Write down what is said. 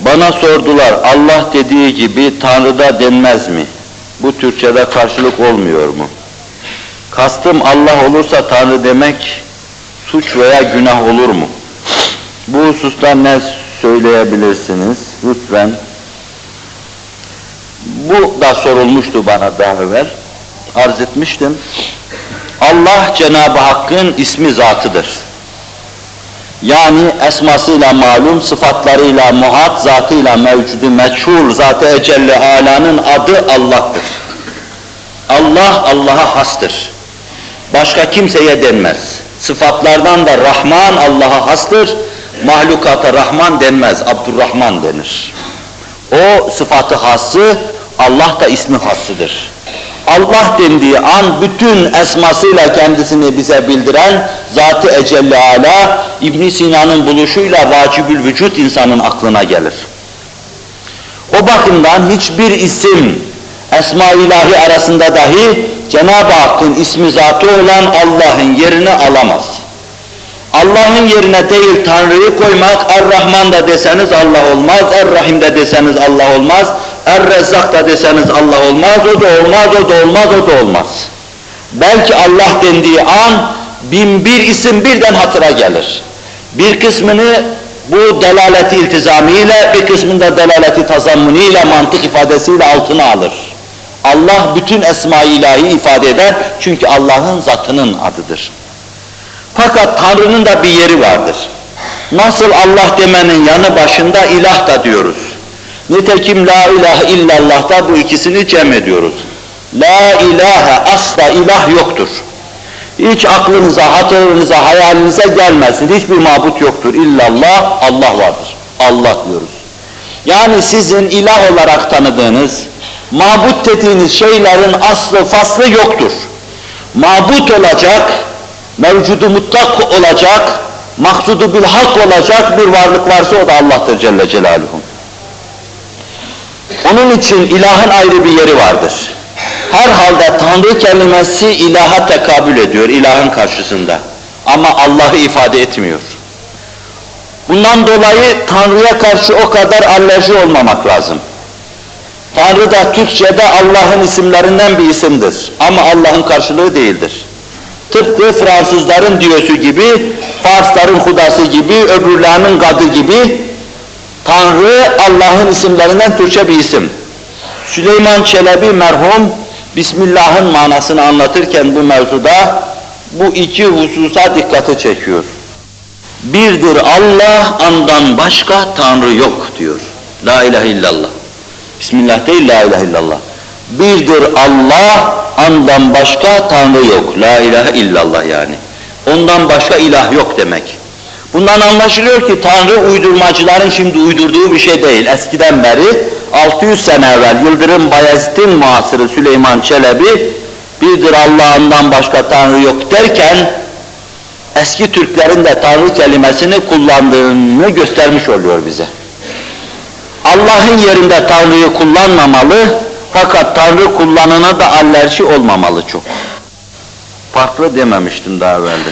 Bana sordular Allah dediği gibi Tanrı'da denmez mi? Bu Türkçe'de karşılık olmuyor mu? Kastım Allah olursa Tanrı demek suç veya günah olur mu? Bu hususta ne söyleyebilirsiniz? Lütfen. Bu da sorulmuştu bana daha evvel. Arz etmiştim. Allah Cenab-ı Hakk'ın ismi zatıdır. Yani esmasıyla malum, sıfatlarıyla muhat, zatıyla mevcudu meçhul, zat-ı ecelle alanın adı Allah'tır. Allah Allah'a hastır. Başka kimseye denmez. Sıfatlardan da Rahman Allah'a hastır. Mahlukata Rahman denmez, Abdurrahman denir. O sıfatı hası, Allah da ismi hassıdır. Allah dendiği an bütün esmasıyla kendisini bize bildiren Zat-ı Ecelle Ala İbn Sina'nın buluşuyla vacibül vücut insanın aklına gelir. O bakımdan hiçbir isim esma-i ilahi arasında dahi Cenab-ı Hakk'ın ismi zatı olan Allah'ın yerini alamaz. Allah'ın yerine değil Tanrı'yı koymak, Er-Rahman da deseniz Allah olmaz, Er-Rahim de deseniz Allah olmaz, Er-Rezzak da deseniz Allah olmaz, o da olmaz, o da olmaz, o da olmaz. Belki Allah dendiği an bin bir isim birden hatıra gelir. Bir kısmını bu delaleti iltizamiyle, bir kısmında delaleti tazammuniyle, mantık ifadesiyle altına alır. Allah bütün esma-i ilahi ifade eder çünkü Allah'ın zatının adıdır. Fakat Tanrı'nın da bir yeri vardır. Nasıl Allah demenin yanı başında ilah da diyoruz. Nitekim la ilahe illallah da bu ikisini cem ediyoruz. La ilahe asla ilah yoktur. Hiç aklınıza, hatırınıza, hayalinize gelmesin. Hiçbir mabut yoktur. İllallah, Allah vardır. Allah diyoruz. Yani sizin ilah olarak tanıdığınız, mabut dediğiniz şeylerin aslı faslı yoktur. Mabut olacak, mevcudu mutlak olacak, maksudu bil hak olacak bir varlık varsa o da Allah'tır Celle Celaluhu. Onun için ilahın ayrı bir yeri vardır. Herhalde Tanrı kelimesi ilaha tekabül ediyor ilahın karşısında. Ama Allah'ı ifade etmiyor. Bundan dolayı Tanrı'ya karşı o kadar alerji olmamak lazım. Tanrı da Türkçe'de Allah'ın isimlerinden bir isimdir. Ama Allah'ın karşılığı değildir. Tıpkı Fransızların diyosu gibi, Farsların hudası gibi, öbürlerinin gadı gibi Tanrı Allah'ın isimlerinden Türkçe bir isim. Süleyman Çelebi merhum Bismillah'ın manasını anlatırken bu mevzuda bu iki hususa dikkati çekiyor. Birdir Allah, andan başka Tanrı yok diyor. La ilahe illallah. Bismillah değil, la ilahe illallah. Birdir Allah, andan başka Tanrı yok. La ilahe illallah yani. Ondan başka ilah yok demek. Bundan anlaşılıyor ki Tanrı uydurmacıların şimdi uydurduğu bir şey değil. Eskiden beri 600 sene evvel Yıldırım Bayezid'in muhasırı Süleyman Çelebi birdir Allah'ından başka Tanrı yok derken eski Türklerin de Tanrı kelimesini kullandığını göstermiş oluyor bize. Allah'ın yerinde Tanrı'yı kullanmamalı fakat Tanrı kullanana da alerji olmamalı çok. Farklı dememiştim daha evvelde.